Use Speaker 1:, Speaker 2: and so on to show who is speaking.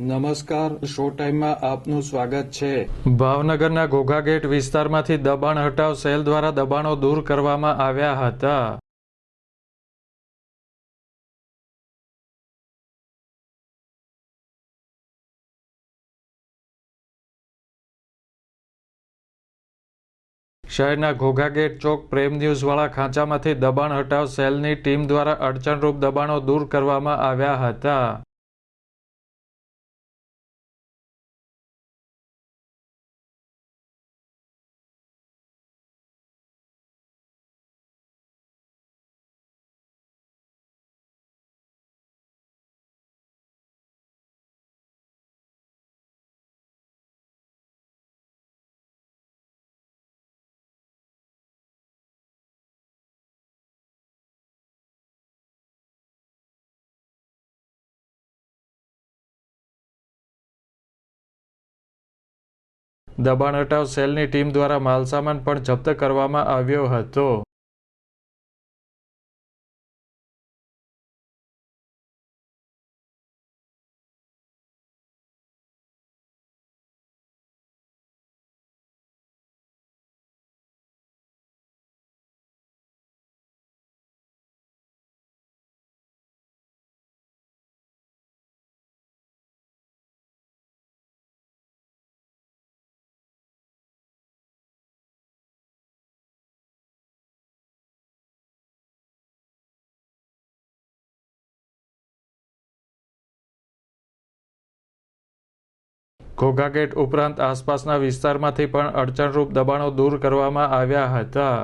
Speaker 1: નમસ્કાર, શો ટાઈમમાં આપનું સ્વાગત છે.
Speaker 2: ભાવનગરના ઘોઘા ગેટ વિસ્તારમાંથી દબાણ હટાવ સેલ દ્વારા દબાણો દૂર કરવામાં આવ્યા હતા. શહેરના ઘોઘા ગેટ ચોક પ્રેમ ન્યૂઝવાળા ખાંચામાંથી દબાણ હટાવ સેલની ટીમ દ્વારા અડચણરૂપ દબાણો દૂર કરવામાં આવ્યા હતા. દબાણ હટાવ સેલની ટીમ દ્વારા માલસામાન પણ જપ્ત કરવામાં આવ્યો હતો. ઘોઘાગેટ ઉપરાંત આસપાસના વિસ્તારમાંથી પણ અડચણરૂપ દબાણો દૂર કરવામાં આવ્યા હતા.